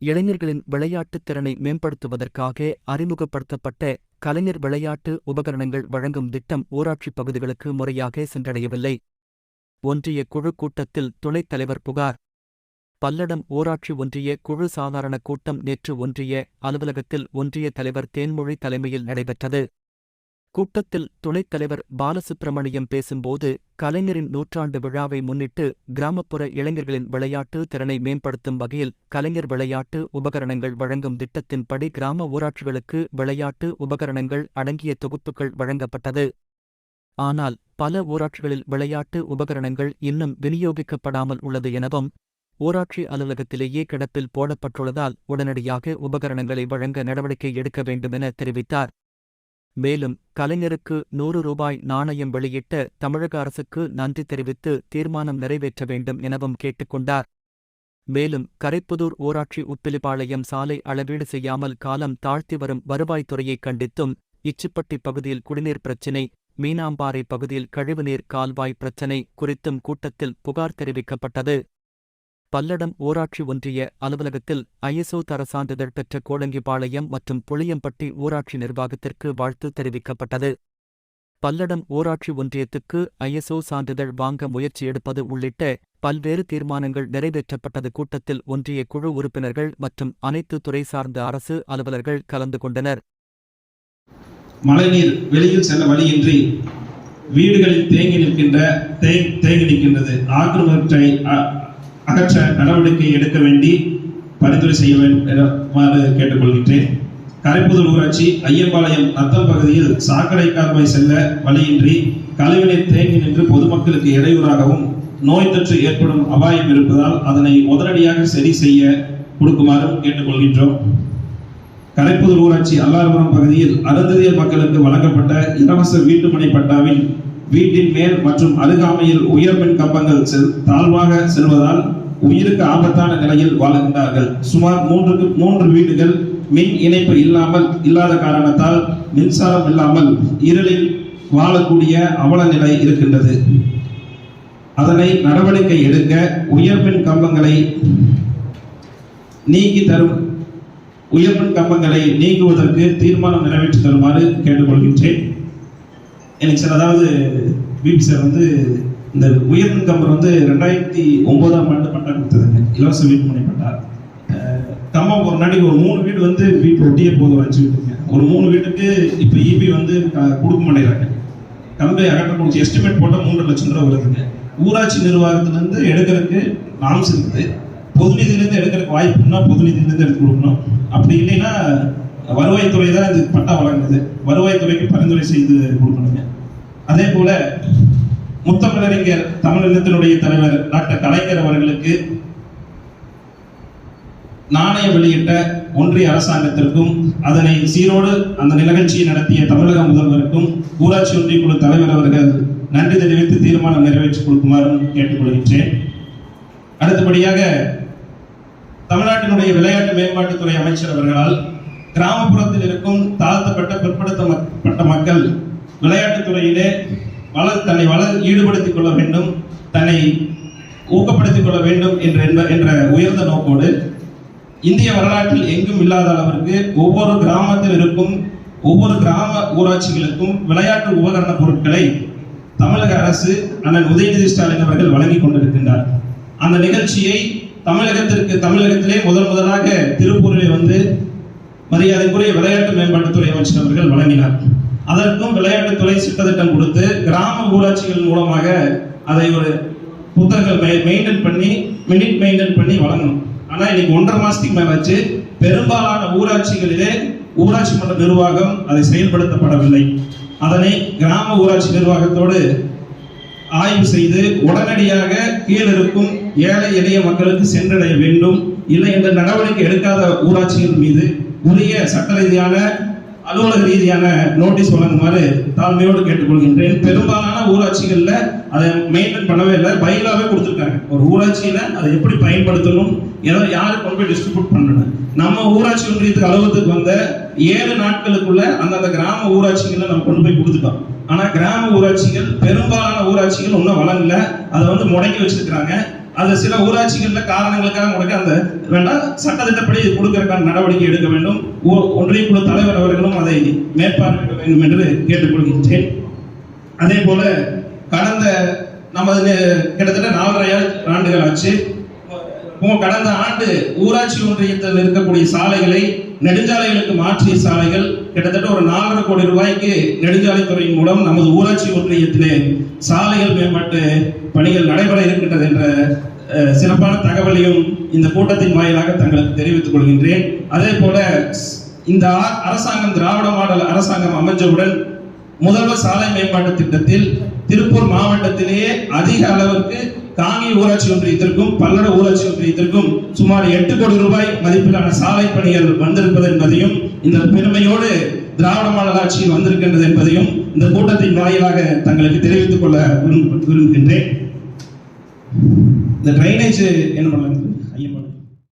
இளைஞர்களின் விளையாட்டுத் திறனை மேம்படுத்துவதற்காக அறிமுகப்படுத்தப்பட்ட கலைஞர் விளையாட்டு உபகரணங்கள் வழங்கும் திட்டம் ஊராட்சிப் பகுதிகளுக்கு முறையாக சென்றடையவில்லை. ஒன்றிய குழு கூட்டத்தில் துணைத் தலைவர் புகார். பல்லடம் ஊராட்சி ஒன்றிய குழு சாதாரண கூட்டம் நேற்று ஒன்றிய அலுவலகத்தில் ஒன்றிய தலைவர் தேன்மொழி தலைமையில் நடைபெற்றது. கூட்டத்தில் துணைத் தலைவர் பாலசுப்பிரமணியம் பேசும்போது கலைஞரின் நூற்றாண்டு விழாவை முன்னிட்டு கிராமப்புற இளைஞர்களின் விளையாட்டு திறனை மேம்படுத்தும் வகையில் கலைஞர் விளையாட்டு உபகரணங்கள் வழங்கும் திட்டத்தின்படி கிராம ஊராட்சிகளுக்கு விளையாட்டு உபகரணங்கள் அடங்கிய தொகுப்புகள் வழங்கப்பட்டது. ஆனால் பல ஊராட்சிகளில் விளையாட்டு உபகரணங்கள் இன்னும் விநியோகிக்கப்படாமல் உள்ளது எனவும் ஊராட்சி அலுவலகத்திலேயே கிடப்பில் போடப்பட்டுள்ளதால் உடனடியாக உபகரணங்களை வழங்க நடவடிக்கை எடுக்க வேண்டுமென தெரிவித்தார். மேலும் கலைஞருக்கு நூறு ரூபாய் நாணயம் வெளியிட்ட தமிழக அரசுக்கு நன்றி தெரிவித்து தீர்மானம் நிறைவேற்ற வேண்டும் எனவும் கேட்டுக்கொண்டார் மேலும் கரைப்புதூர் ஊராட்சி உப்பிலிபாளையம் சாலை அளவீடு செய்யாமல் காலம் தாழ்த்தி வரும் வருவாய்த்துறையை கண்டித்தும் இச்சிப்பட்டி பகுதியில் குடிநீர் பிரச்சினை மீனாம்பாறை பகுதியில் கழிவுநீர் கால்வாய் பிரச்சினை குறித்தும் கூட்டத்தில் புகார் தெரிவிக்கப்பட்டது. பல்லடம் ஊராட்சி ஒன்றிய அலுவலகத்தில் ஐஎஸ்ஓ தர சான்றிதழ் பெற்ற கோடங்கிபாளையம் மற்றும் புளியம்பட்டி ஊராட்சி நிர்வாகத்திற்கு வாழ்த்து தெரிவிக்கப்பட்டது. பல்லடம் ஊராட்சி ஒன்றியத்துக்கு ஐஎஸ்ஓ சான்றிதழ் வாங்க முயற்சி எடுப்பது உள்ளிட்ட பல்வேறு தீர்மானங்கள் நிறைவேற்றப்பட்டது கூட்டத்தில் ஒன்றிய குழு உறுப்பினர்கள் மற்றும் அனைத்து துறை சார்ந்த அரசு அலுவலர்கள் கலந்து கொண்டனர். மழைநீர் வெளியில் செல்ல வழியின்றி வீடுகளில் தேங்கி நிற்கின்ற தேங்கி நிற்கின்றது. ஆக்கிரமிப்பை அகற்ற நடவடிக்கை எடுக்க வேண்டி பரிந்துரை செய்ய வேண்டுமாறு கேட்டுக்கொள்கின்றேன். கரைப்புதூர் ஊராட்சி ஐயம்பாளையம் நத்தம் பகுதியில் சாக்கடை கால்வாய் செல்ல வழியின்றி கழிவுநீர் தேங்கி நின்று பொதுமக்களுக்கு இடையூறாகவும் நோய் தொற்று ஏற்படும் அபாயம் இருப்பதால் அதனை உடனடியாக சரி செய்ய கொடுக்குமாறும் கேட்டுக்கொள்கின்றோம். கரைப்புதூர் ஊராட்சி அல்லாரபுரம் பகுதியில் அருந்ததிய மக்களுக்கு வழங்கப்பட்ட இலவச வீட்டுமனை பட்டாவின் வீட்டின் மேல் மற்றும் அருகாமையில் உயர்மின் கம்பங்கள் செல் தாழ்வாக செல்வதால் உயிருக்கு ஆபத்தான நிலையில் வாழ்கின்றார்கள். சுமார் மூன்றுக்கு மூன்று வீடுகள் மின் இணைப்பு இல்லாமல் இல்லாத காரணத்தால் மின்சாரம் இல்லாமல் இருளில் வாழக்கூடிய அவல நிலை இருக்கின்றது. அதனை நடவடிக்கை எடுக்க உயர்மின் கம்பங்களை நீக்கி தரும் உயர்மின் கம்பங்களை நீக்குவதற்கு தீர்மானம் நிறைவேற்றி தருமாறு கேட்டுக்கொள்கின்றேன். எனக்கு சார் அதாவது பிபி சார் வந்து இந்த உயர்ந்த கம்பர் வந்து ரெண்டாயிரத்தி ஒன்பதாம் ஆண்டு பட்டா கொடுத்ததுங்க. இலவச வீட்டுமனை பட்டா. தம்ம ஒரு நாளைக்கு ஒரு மூணு வீடு வந்து வீட்டு ஒட்டியே போக வச்சுக்கிட்டுங்க ஒரு மூணு வீட்டுக்கு இப்போ இபி வந்து க- கொடுக்க மாட்டேங்கிறாங்க. கம்பை அகற்ற முடிச்சு எஸ்டிமேட் போட்டால் மூன்று லட்சம் ரூபா வருதுங்க. ஊராட்சி நிர்வாகத்திலேருந்து எடுக்கிறதுக்கு நாம்ஸ் இருக்குது. பொது நிதியிலேருந்து எடுக்கிறதுக்கு வாய்ப்புன்னா பொது நிதியிலேருந்து எடுத்து கொடுக்கணும். அப்படி இல்லைன்னா வருவாய்த்துறை தான் இது பட்டா வழங்குது. வருவாய்த்துறைக்கு பரிந்துரை செய்து கொடுக்கணுங்க. அதே போல் முத்தமிழறிஞர் தமிழினத்தினுடைய தலைவர் டாக்டர் கலைஞர் அவர்களுக்கு நாணயம் வெளியிட்ட ஒன்றிய அரசாங்கத்திற்கும் அதனை சீரோடு அந்த நிகழ்ச்சியை நடத்திய தமிழக முதல்வருக்கும் ஊராட்சி ஒன்றிய குழு தலைவர் அவர்கள் நன்றி தெரிவித்து தீர்மானம் நிறைவேற்றி கொடுக்குமாறும் கேட்டுக்கொள்கின்றேன். அடுத்தபடியாக தமிழ்நாட்டினுடைய விளையாட்டு மேம்பாட்டுத்துறை அமைச்சர் அவர்களால் கிராமப்புறத்தில் இருக்கும் தாழ்த்தப்பட்ட பிற்படுத்தப்பட்ட மக்கள் விளையாட்டுத் துறையிலே வளர் தன்னை வளர் ஈடுபடுத்திக் கொள்ள வேண்டும் தன்னை ஊக்கப்படுத்திக் கொள்ள வேண்டும் என்ற என்ப- என்ற உயர்ந்த நோக்கோடு இந்திய வரலாற்றில் எங்கும் இல்லாத அளவிற்கு ஒவ்வொரு கிராமத்தில் இருக்கும் ஒவ்வொரு கிராம ஊராட்சிகளுக்கும் விளையாட்டு உபகரண பொருட்களை தமிழக அரசு அண்ணன் உதயநிதி ஸ்டாலின் அவர்கள் வழங்கி கொண்டிருக்கின்றார். அந்த நிகழ்ச்சியை தமிழகத்திற்கு தமிழகத்திலே முதல் முதலாக திருப்பூரிலே வந்து மரியாதைக்குரிய விளையாட்டு மேம்பாட்டுத்துறை அமைச்சர் அவர்கள் வழங்கினார். அதற்கும் விளையாட்டுத்துறை திட்டம் கொடுத்து கிராம ஊராட்சிகள் மூலமாக அதை ஒரு புத்தகங்கள் மெயின்டைன் பண்ணி மினிட் மெயின்டைன் பண்ணி வழங்கணும். ஆனால் இன்னைக்கு ஒன்றரை மாசத்துக்கு மேலாச்சு பெரும்பாலான ஊராட்சிகளிலே ஊராட்சி மன்ற நிர்வாகம் அதை செயல்படுத்தப்படவில்லை. அதனை கிராம ஊராட்சி நிர்வாகத்தோடு ஆய்வு செய்து உடனடியாக கீழ் இருக்கும் ஏழை எளிய மக்களுக்கு சென்றடைய வேண்டும். இல்லை என்ற நடவடிக்கை எடுக்காத ஊராட்சிகள் மீது உரிய சட்ட ரீதியான அலுவலக ரீதியான நோட்டீஸ் வழங்குமாறு தாழ்மையோடு கேட்டுக்கொள்கின்றேன். பெரும்பாலான ஊராட்சிகளில் அதை மெயின்டைன் பண்ணவே இல்லை. பயிலாகவே கொடுத்துருக்காங்க. ஒரு ஊராட்சியில் அதை எப்படி பயன்படுத்தணும்? எதை யாருக்கு கொண்டு போய் டிஸ்ட்ரிபியூட் பண்ணணும்? நம்ம ஊராட்சி ஒன்றியத்துக்கு அலுவலகத்துக்கு வந்த ஏழு நாட்களுக்குள்ள அந்தந்த கிராம ஊராட்சிகளை நம்ம கொண்டு போய் கொடுத்துட்டோம். ஆனால் கிராம ஊராட்சிகள் பெரும்பாலான ஊராட்சிகள் இன்னும் வழங்கல. அதை வந்து முடக்கி வச்சிருக்கிறாங்க. அது சில ஊராட்சிகளில் காரணங்களுக்காக முடக்க அந்த வேண்டாம் சட்டத்திட்டப்படி இது கொடுக்கறதுக்கான நடவடிக்கை எடுக்க வேண்டும். ஒன்றிய குழு தலைவர் அவர்களும் அதை மேற்பார்வையிட வேண்டும் என்று கேட்டுக்கொள்கின்றேன். அதே போல கடந்த நமது கிட்டத்தட்ட நாலரை ஆண்டுகள் ஆச்சு. கடந்த ஆண்டு ஊராட்சி ஒன்றியத்தில் இருக்கக்கூடிய சாலைகளை நெடுஞ்சாலைகளுக்கு மாற்றிய சாலைகள் கிட்டத்தட்ட ஒரு நாலரை கோடி ரூபாய்க்கு நெடுஞ்சாலைத்துறையின் மூலம் நமது ஊராட்சி ஒன்றியத்திலே சாலைகள் மேம்பாட்டு பணிகள் நடைபெற இருக்கின்றது என்ற அஹ், சிறப்பான தகவலையும் இந்த கூட்டத்தின் வாயிலாக தங்களுக்கு தெரிவித்துக் கொள்கின்றேன். அதே போல இந்த அரசாங்கம் திராவிட மாடல் அரசாங்கம் அமைஞ்சவுடன் முதல்வர் சாலை மேம்பாட்டு திட்டத்தில் திருப்பூர் மாவட்டத்திலேயே அதிக அளவிற்கு காங்கி ஊராட்சி ஒன்றியத்திற்கும் பல்லட ஊராட்சி ஒன்றியத்திற்கும் சுமார் எட்டு கோடி ரூபாய் மதிப்பிலான சாலை பணிகள் வந்திருப்பது என்பதையும் இந்த பெருமையோடு திராவிட மாடல் ஆட்சி வந்திருக்கின்றது என்பதையும் இந்த கூட்டத்தின் வாயிலாக தங்களுக்கு தெரிவித்துக் கொள்ள விரும்புகின்றேன். இந்த ட்ரைனேஜ் என்ன பண்ணலாம்